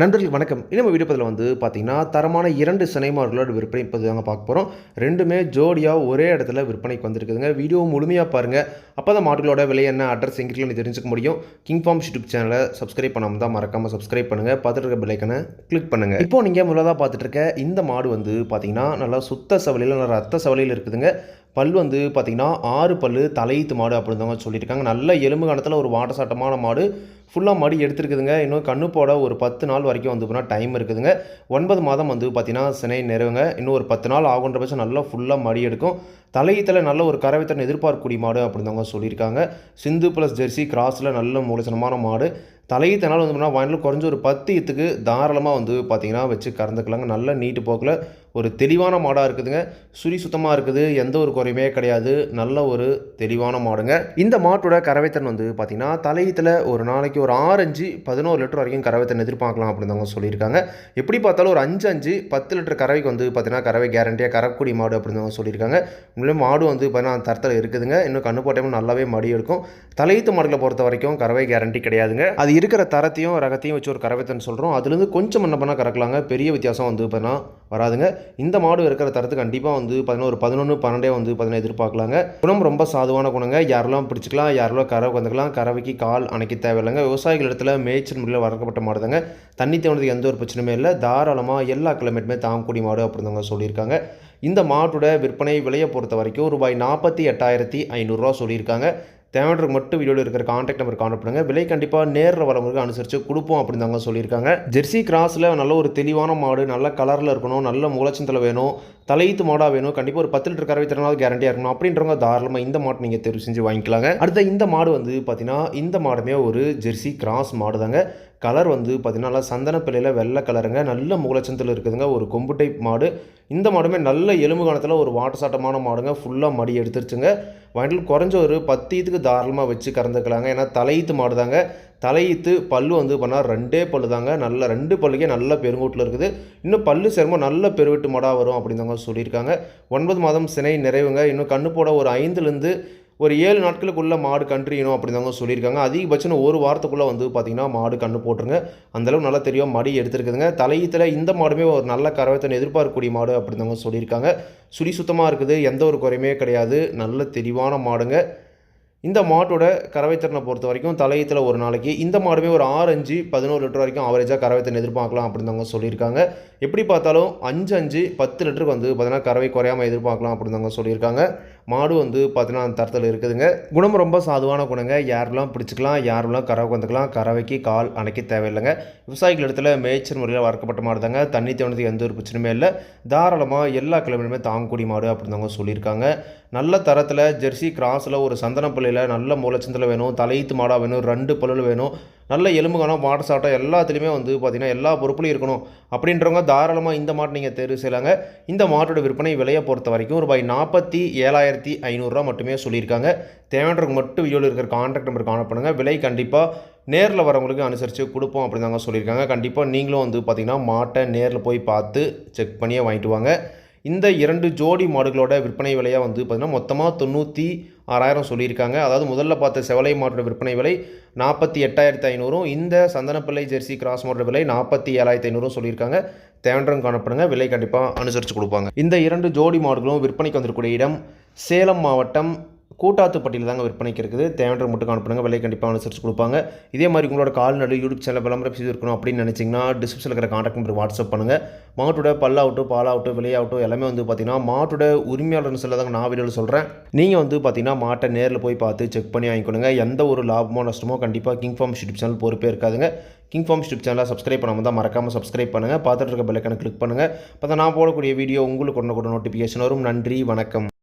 நண்பர்கள் வணக்கம். நம்ம வீடியோ பதில் வந்து பார்த்தீங்கன்னா தரமான இரண்டு சினைமார்களோட விற்பனை இப்போ தாங்க பார்க்க போகிறோம் ரெண்டுமே ஜோடியாக ஒரே இடத்துல விற்பனைக்கு வந்திருக்குதுங்க. வீடியோ முழுமையாக பாருங்கள் அப்போ தான் மாடுகளோட விலை என்ன அட்ரஸ் எங்கிட்ட தெரிஞ்சுக்க முடியும். கிங் ஃபார்ம் யூடியூப் சேனலை சப்ஸ்கிரைப் பண்ணாமல் தான் மறக்காமல் சப்ஸ்கிரைப் பண்ணுங்கள் பார்த்துட்டு இருக்க பெல்லைக்கனை கிளிக் பண்ணுங்கள் இப்போ நீங்கள் முதலாக பார்த்துட்டு இருக்க இந்த மாடு வந்து பார்த்தீங்கன்னா நல்லா சுத்த சவலையில் நல்லா ரத்த சவலையில் இருக்குதுங்க. பல் வந்து பார்த்தீங்கன்னா ஆறு பல் தலையீத்து மாடு அப்படின்னு தாங்க சொல்லியிருக்காங்க. நல்ல எலும்பு கணத்தில் ஒரு வாட்டசாட்டமான மாடு. ஃபுல்லாக மடி எடுத்துருக்குதுங்க. இன்னும் கண்ணு போட ஒரு பத்து நாள் வரைக்கும் வந்து போனால் டைம் இருக்குதுங்க. ஒன்பது மாதம் வந்து பார்த்தீங்கன்னா சினை நிறைவுங்க. இன்னும் ஒரு பத்து நாள் ஆகுன்ற பட்சம் நல்லா ஃபுல்லாக மடி எடுக்கும். தலையீத்தில் நல்ல ஒரு கறவைத்தன் எதிர்பார்க்கக்கூடிய மாடு அப்படின்றவங்க சொல்லியிருக்காங்க. சிந்து ப்ளஸ் ஜெர்சி கிராஸில் நல்ல மூலசனமான மாடு. தலையீத்தனால் வந்து பார்த்தீங்கன்னா வானில் குறைஞ்ச ஒரு பத்து இத்துக்கு தாராளமாக வந்து பார்த்தீங்கன்னா வச்சு கறந்துக்கலாங்க. நல்ல நீட்டு போக்கில் ஒரு தெளிவான மாடாக இருக்குதுங்க. சுரி சுத்தமாக இருக்குது. எந்த ஒரு குறையுமே கிடையாது. நல்ல ஒரு தெளிவான மாடுங்க. இந்த மாட்டோட கறவைத்தன் வந்து பார்த்திங்கன்னா தலையீத்தில் ஒரு நாளைக்கு ஒரு ஆரஞ்சு பதினோரு லிட்டர் வரைக்கும் கறவைத்தன் எதிர்பார்க்கலாம் அப்படின்னு அவங்க சொல்லியிருக்காங்க. எப்படி பார்த்தாலும் ஒரு அஞ்சு அஞ்சு பத்து லிட்டர் கறவைக்கு வந்து பார்த்திங்கன்னா கறவை கேரண்டியாக கறக்கூடிய மாடு அப்படின்னு அவங்க சொல்லியிருக்காங்க. உண்மையிலே மாடு வந்து பார்த்தீங்கன்னா தரத்தில் இருக்குதுங்க. இன்னும் கண்ணு போட்டமும் நல்லாவே மடி இருக்கும் தலையீத்து மாடுகளை பொறுத்த வரைக்கும் கறவை கேரண்டி கிடையாதுங்க. அது இருக்கிற தரத்தையும் ரகத்தையும் வச்சு ஒரு கறவைத்தன்னு சொல்கிறோம் அதுலேருந்து கொஞ்சம் என்ன பண்ணால் கறக்கலாங்க. பெரிய வித்தியாசம் வந்து பார்த்தீங்கன்னா வராதுங்க. இந்த மாடு இருக்கிற தரத்து கண்டிப்பாக வந்து பதினோரு பதினொன்று பன்னெண்டே வந்து பார்த்தீங்கன்னா எதிர்பார்க்கலாங்க. குணம் ரொம்ப சாதுவான குணங்க. யாரெல்லாம் பிடிச்சிக்கலாம் யாரெல்லாம் கறவை வந்துக்கலாம் கறவைக்கு கால் அணைக்க தேவையில்லைங்க. விவசாயிகள் இடத்துல மேய்ச்சல் முறையில் வளர்க்கப்பட்ட மாடுதாங்க. தண்ணி தேவனதுக்கு எந்த ஒரு பிரச்சனையுமே இல்லை. தாராளமாக எல்லா கிலோமீட்டருமே தாங்கக்கூடிய மாடு அப்படிதாங்க சொல்லியிருக்காங்க. இந்த மாட்டோட விற்பனை விலையை பொறுத்த வரைக்கும் ரூபாய் நாற்பத்தி எட்டாயிரத்தி ஐநூறுரூவா சொல்லியிருக்காங்க. தேவையானவருக்கு மட்டும் வீடியோவில் இருக்கிற காண்டாக்ட் நம்பர் கான்டாக்ட் பண்ணுங்கள் விலை கண்டிப்பாக நேரில் வரவங்களுக்கு அனுசரித்து கொடுப்போம் அப்படின்னு தாங்க சொல்லியிருக்காங்க. ஜெர்சி கிராஸில் நல்ல ஒரு தெளிவான மாடு நல்ல கலரில் இருக்கணும் நல்ல முளச்சந்தில் வேணும். தலையீத்து மாடாக வேணும். கண்டிப்பாக ஒரு பத்து லிட்டர் கறவை திறனாவது கேரண்டியாக இருக்கணும். அப்படின்றவங்க தாராளமாக இந்த மாட்டை நீங்கள் தெரிவு செஞ்சு வாங்கிக்கலாங்க. அடுத்த இந்த மாடு வந்து பார்த்தீங்கன்னா இந்த மாடுமே ஒரு ஜெர்சி கிராஸ் மாடு தாங்க கலர் வந்து பார்த்தீங்கன்னா சந்தன பிள்ளையில் வெள்ளை கலருங்க. நல்ல மூலச்சந்தில் இருக்குதுங்க. ஒரு கொம்பு டைப் மாடு. இந்த மாடுமே நல்ல எலும்பு காலத்தில் ஒரு வாட்டசாட்டமான மாடுங்க. ஃபுல்லாக மடி எடுத்துருச்சுங்க. வாங்கிட்டு குறைஞ்ச ஒரு பத்து இதுக்கு தாராளமாக வச்சு கறந்துக்கலாங்க. ஏன்னா தலையீத்து மாடு தாங்க தலையீத்து பல்லு வந்து பண்ணால் ரெண்டே பல்லு தாங்க நல்ல ரெண்டு பல்லுக்கே நல்ல பெருங்கூட்டில் இருக்குது. இன்னும் பல்லு சேர்மம் நல்ல பெருவெட்டு மாடாக வரும் அப்படின்னு சொல்லியிருக்காங்க. ஒன்பது மாதம் சினை நிறைவுங்க. இன்னும் கண்ணு போட ஒரு ஐந்துலேருந்து ஒரு ஏழு நாட்களுக்குள்ளே மாடு கன்றுயணும் அப்படிதாங்க சொல்லியிருக்காங்க. அதிகபட்சம் ஒரு வாரத்துக்குள்ளே வந்து பார்த்திங்கன்னா மாடு கண்ணு போட்டுருங்க. அந்தளவு நல்லா தெரியும் மடி எடுத்துருக்குதுங்க. தலையீத்தில் இந்த மாடுமே ஒரு நல்ல கரவத்தனை எதிர்பார்க்கக்கூடிய மாடு அப்படிதாங்க சொல்லியிருக்காங்க. சுடி சுத்தமாக இருக்குது. எந்த ஒரு குறையுமே கிடையாது. நல்ல தெளிவான மாடுங்க. இந்த மாட்டோட கறவைத்திறனை பொறுத்த வரைக்கும் தலையத்தில் ஒரு நாளைக்கு இந்த மாடுமே ஒரு ஆறு அஞ்சு பதினோரு லிட்டர் வரைக்கும் ஆவரேஜாக கறவைத்திறன் எதிர்பார்க்கலாம் அப்படின்னு சொல்லியிருக்காங்க. எப்படி பார்த்தாலும் அஞ்சு அஞ்சு பத்து லிட்டருக்கு வந்து பார்த்தீங்கன்னா கறவை குறையாமல் எதிர்பார்க்கலாம் அப்படின்னு சொல்லியிருக்காங்க. மாடு வந்து பார்த்தீங்கன்னா அந்த தரத்தில் இருக்குதுங்க. குணம் ரொம்ப சாதுவான குணங்க. யாரெல்லாம் பிடிச்சிக்கலாம் யாரெல்லாம் கறவை வந்துக்கலாம் கறவைக்கு கால் அணைக்க தேவையில்லைங்க. விவசாயிகள் இடத்துல மேய்ச்சல் முறையில் வளர்க்கப்பட்ட மாடு தாங்க. தண்ணி தேவனதுக்கு எந்த ஒரு பிரச்சனையுமே இல்லை. தாராளமாக எல்லா கிழமையுமே தாங்கக்கூடிய மாடு அப்படின்னு சொல்லியிருக்காங்க. நல்ல தரத்தில் ஜெர்சி கிராஸில் ஒரு சந்தனப்பள்ளியில் நல்ல மூலச்சந்தில் வேணும் தலையீத்து மாடாக வேணும் ரெண்டு பல்லில் வேணும் நல்ல எலும்பு மாட்டு சாட்டம் எல்லாத்துலேயுமே வந்து பார்த்திங்கன்னா எல்லா பொறுப்புலையும் இருக்கணும். அப்படின்றவங்க தாராளமாக இந்த மாட்டு நீங்கள் தேர்வு செய்யலாங்க. இந்த மாட்டோட விற்பனை விலையை பொறுத்த வரைக்கும் ரூபாய் நாற்பத்தி ஏழாயிரத்தி ஐநூறுரூவா மட்டுமே சொல்லியிருக்காங்க. தேவைன்றவங்க மட்டும் வீடியோவில் இருக்கிற கான்டாக்ட் நம்பர் காண பண்ணுங்கள் விலை கண்டிப்பாக நேரில் வரவங்களுக்கு அனுசரித்து கொடுப்போம் அப்படின்னு தாங்க சொல்லியிருக்காங்க. கண்டிப்பாக நீங்களும் வந்து பார்த்திங்கன்னா மாட்டை நேரில் போய் பார்த்து செக் பண்ணியே வாங்கிட்டு வாங்க. இந்த இரண்டு ஜோடி மாடுகளோட விற்பனை விலையாக வந்து பார்த்திங்கன்னா மொத்தமாக தொண்ணூற்றி ஆறாயிரம் சொல்லியிருக்காங்க. அதாவது முதல்ல பார்த்த செவலை மாட்டோட விற்பனை விலை நாற்பத்தி எட்டாயிரத்தி ஐநூறும் இந்த சந்தனப்பிள்ளை ஜெர்சி கிராஸ் மாட்டோட விலை நாற்பத்தி ஏழாயிரத்தி ஐநூறும் சொல்லியிருக்காங்க. தேவன்றம் காணப்படுங்க. விலை கண்டிப்பாக அனுசரித்து கொடுப்பாங்க. இந்த இரண்டு ஜோடி மாடுகளும் விற்பனைக்கு வந்திருக்கக்கூடிய இடம் சேலம் மாவட்டம் கூட்டாத்துப்பட்டியில் தாங்க விற்பனைக்கு இருக்குது. தேவையான மட்டும் அனுப்புங்க விலை கண்டிப்பாக அனுசரித்து கொடுப்பாங்க. இதே மாதிரி உங்களோட கால்நடை யூடியூப் சேனல் விளம்பரம் செய்து இருக்கணும் அப்படின்னு நினச்சிங்கன்னா டிஸ்கிரிப்ஷனில் இருக்கிற காண்டாக்ட் நம்பர் வாட்ஸ்அப் பண்ணுங்கள் மாட்டோட பல்லாகட்டும் பாலாகட்டும் விலையாகட்டும் எல்லாமே வந்து பார்த்தீங்கன்னா மாட்டோட உரிமையாளர்னு சொல்ல தாங்க நான் வீடியோவில் சொல்கிறேன் நீங்கள் வந்து பார்த்தீங்கன்னா மாட்டை நேரில் போய் பார்த்து செக் பண்ணி வாங்கிக்கொடுங்க எந்த ஒரு லாபமோ நஷ்டமோ கண்டிப்பாக கிங் ஃபார்ம் யூடியூப் சேனல் பொறுப்பே இருக்காதுங்க. கிங் ஃபார்ம் யூடியூப் சேனலை சப்ஸ்கிரைப் பண்ணாமல் தான் மறக்காமல் சப்ஸ்கிரைப் பண்ணுங்கள் பார்த்துட்டு இருக்க பெல்லைக்கான கிளிக் பண்ணுங்கள் பார்த்தா நான் போடக்கூடிய வீடியோ உங்களுக்கு உடனே கூட நோட்டிஃபிகேஷன் வரும். நன்றி வணக்கம்.